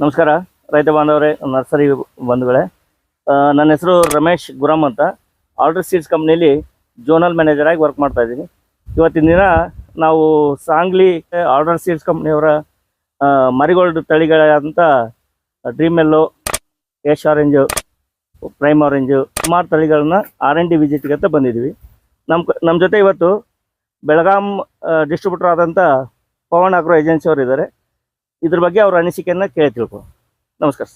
ನಮಸ್ಕಾರ. ರೈತ ಬಾಂಧವರೇ, ನರ್ಸರಿ ಬಂಧುಗಳೇ. ನನ್ನ ಹೆಸರು ರಮೇಶ್ ಗುರಮ್ ಅಂತ. ಆರ್ಡರ್ ಸೀಡ್ಸ್ ಕಂಪ್ನಿಯಲ್ಲಿ ಜೋನಲ್ ಮ್ಯಾನೇಜರ್ ಆಗಿ ವರ್ಕ್ ಮಾಡ್ತಾ ಇದ್ದೀನಿ. ಇವತ್ತಿನ ದಿನ ನಾವು ಸಾಂಗ್ಲಿ ಆರ್ಡರ್ ಸೀಡ್ಸ್ ಕಂಪ್ನಿಯವರ marigold ತಳಿಗಳಾದಂಥ dream yellow Yash orange prime orange ಸುಮಾರು ತಳಿಗಳನ್ನ ಆರ್ ಎನ್ ಡಿ ವಿಸಿಟ್ಗೆ ಅಂತ ಬಂದಿದ್ದೀವಿ. ನಮ್ಮ ನಮ್ಮ ಜೊತೆ ಇವತ್ತು ಬೆಳಗಾಂ ಡಿಸ್ಟ್ರಿಬ್ಯೂಟರ್ ಆದಂಥ ಪವನ್ ಅಗ್ರೋ ಏಜೆನ್ಸಿಯವರು ಇದ್ದಾರೆ ಇದ್ರ ಬಗ್ಗೆ ಅವ್ರ ಅನಿಸಿಕೆಯನ್ನ ಕೇಳಿ ತಿಳ್ಕೊ ನಮಸ್ಕಾರ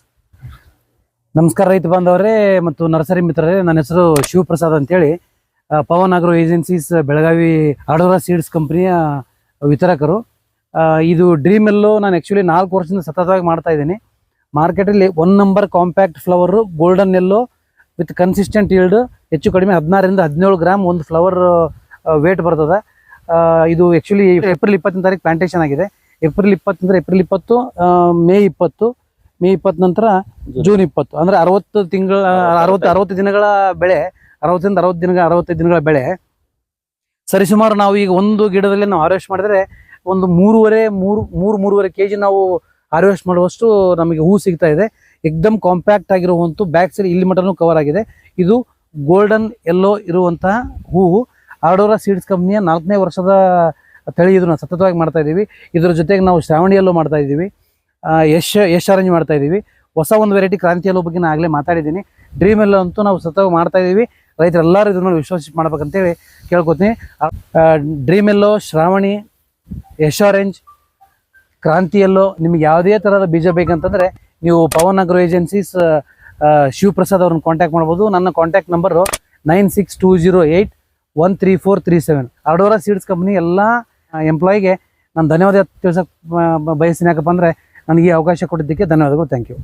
ನಮಸ್ಕಾರ ರೈತ ಬಾಂಧವರೇ ಮತ್ತು ನರ್ಸರಿ ಮಿತ್ರರೇ, ನನ್ನ ಹೆಸರು ಶಿವಪ್ರಸಾದ್ ಅಂತೇಳಿ. ಹೇಳಿ Pavan agro agencies Belagavi Adora seeds ಕಂಪ್ನಿಯ ವಿತರಕರು. ಇದು ಡ್ರೀಮ್ ಎಲ್ಲೋ ನಾನು ಆ್ಯಕ್ಚುಲಿ ನಾಲ್ಕು ವರ್ಷದಿಂದ ಸತತವಾಗಿ ಮಾಡ್ತಾ ಇದ್ದೀನಿ. ಮಾರ್ಕೆಟಲ್ಲಿ one number compact flower golden yellow with consistent yield ಹೆಚ್ಚು ಕಡಿಮೆ ಹದಿನಾರರಿಂದ ಹದಿನೇಳು ಗ್ರಾಮ್ ಒಂದು ಫ್ಲವರ್ ವೇಟ್ ಬರ್ತದೆ. ಇದು ಆ್ಯಕ್ಚುಲಿ ಏಪ್ರಿಲ್ ಇಪ್ಪತ್ತನೇ ತಾರೀಕು ಪ್ಲಾಂಟೇಷನ್ ಆಗಿದೆ. ಏಪ್ರಿಲ್ ಇಪ್ಪತ್ತಂದ್ರೆ ಏಪ್ರಿಲ್ ಇಪ್ಪತ್ತು ಮೇ ಇಪ್ಪತ್ತು ಮೇ ಇಪ್ಪತ್ತು ನಂತರ ಜೂನ್. ಇಪ್ಪತ್ತು. ಅಂದ್ರೆ ಅರವತ್ತು ತಿಂಗಳ ಅರವತ್ತು ಅರವತ್ತು ದಿನಗಳ ಬೆಳೆ ಅರವತ್ತರಿಂದ ಅರವತ್ತು ದಿನಗಳ ಅರವತ್ತೈದು ದಿನಗಳ ಬೆಳೆ. ಸರಿಸುಮಾರು ನಾವು ಈಗ ಒಂದು ಗಿಡದಲ್ಲಿ ನಾವು ಹಾರ್ವೆಸ್ಟ್ ಮಾಡಿದ್ರೆ ಒಂದು ಮೂರುವರೆ ಮೂರು ಮೂರು ಮೂರುವರೆ ಕೆ ಜಿ ನಾವು ಹಾರ್ವೆಸ್ಟ್ ಮಾಡುವಷ್ಟು ನಮಗೆ ಹೂ ಸಿಗ್ತಾ ಇದೆ. ಎಕ್ದಮ್ ಕಾಂಪ್ಯಾಕ್ಟ್ ಆಗಿರುವಂಥ ಬ್ಯಾಕ್ ಸೈಡ್ ಇಲ್ಲಿ ಮಟನೂ ಕವರ್ ಆಗಿದೆ. ಇದು ಗೋಲ್ಡನ್ ಎಲ್ಲೋ ಇರುವಂತಹ ಹೂವು. ಆರ್ಡೋರಾ ಸೀಡ್ಸ್ ಕಂಪ್ನಿಯ ನಾಲ್ಕನೇ ವರ್ಷದ ತಳಿ ಇದು ನಾವು ಸತತವಾಗಿ ಮಾಡ್ತಾ ಇದ್ದೀವಿ ಇದರ ಜೊತೆಗೆ ನಾವು ಶ್ರಾವಣಿಯಲ್ಲೂ ಮಾಡ್ತಾ ಇದ್ದೀವಿ ಯಶ್ ಯಶ್ ಅರೇಂಜ್ ಮಾಡ್ತಾ ಇದ್ದೀವಿ ಹೊಸ ಒಂದು ವೆರೈಟಿ ಕ್ರಾಂತಿ ಎಲ್ಲೋ ಬಗ್ಗೆ ನಾನು ಆಗಲೇ ಮಾತಾಡಿದ್ದೀನಿ. ಡ್ರೀಮ್ ಎಲ್ಲ ಅಂತೂ ನಾವು ಸತತವಾಗಿ ಮಾಡ್ತಾ ಇದ್ದೀವಿ ರೈತರೆಲ್ಲರೂ ಇದನ್ನು ಮೇಲೆ ವಿಶ್ವಾಸ ಮಾಡ್ಬೇಕಂತೇಳಿ ಕೇಳ್ಕೊತೀನಿ. Dream yellow Shravani Yash orange ಕ್ರಾಂತಿಯಲ್ಲೋ ನಿಮ್ಗೆ ಯಾವುದೇ ಥರದ ಬೀಜ ಬೇಕಂತಂದರೆ ನೀವು ಪವನ್ ಅಗ್ರೋ ಏಜೆನ್ಸೀಸ್ ಶಿವಪ್ರಸಾದ್ ಅವ್ರನ್ನ ಕಾಂಟ್ಯಾಕ್ಟ್ ಮಾಡ್ಬೋದು. ನನ್ನ contact number nine six two zero eight one three four three seven. Ardora seeds company ಎಲ್ಲ ಎಂಪ್ಲಾಯಿಗೆ ನಾನು ಧನ್ಯವಾದ ತಿಳಿಸಕ್ಕೆ ಬಯಸ್ತೀನಿ ಯಾಕಪ್ಪ ಅಂದರೆ ನನಗೆ ಈ ಅವಕಾಶ ಕೊಟ್ಟಿದ್ದಕ್ಕೆ ಧನ್ಯವಾದಗಳು. Thank you